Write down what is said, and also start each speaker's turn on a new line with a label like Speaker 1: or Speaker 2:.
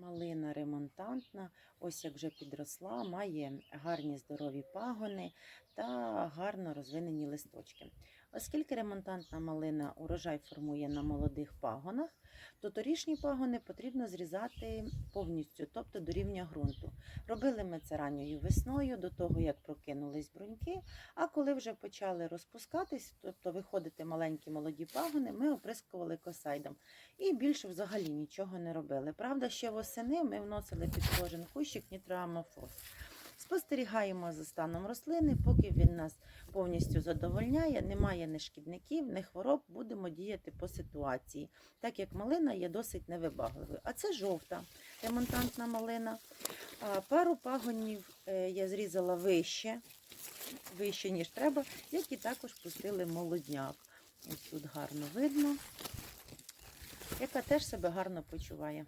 Speaker 1: Малина ремонтантна, ось як вже підросла, має гарні здорові пагони та гарно розвинені листочки. Оскільки ремонтантна малина урожай формує на молодих пагонах, то торішні пагони потрібно зрізати повністю, тобто до рівня ґрунту. Робили ми це ранньою весною, до того як прокинулись бруньки. А коли вже почали розпускатись, тобто виходити маленькі молоді пагони, ми оприскували косайдом. І більше взагалі нічого не робили. Правда, ще восени ми вносили під кожен кущик нітроамофос. Спостерігаємо за станом рослини, поки він нас повністю задовольняє, немає ні шкідників, ні хвороб, будемо діяти по ситуації, так як малина є досить невибагливою. А це жовта ремонтантна малина. Пару пагонів е, я зрізала вище, вище, ніж треба, які також пустили молодняк. Ось тут гарно видно, яка теж себе гарно почуває.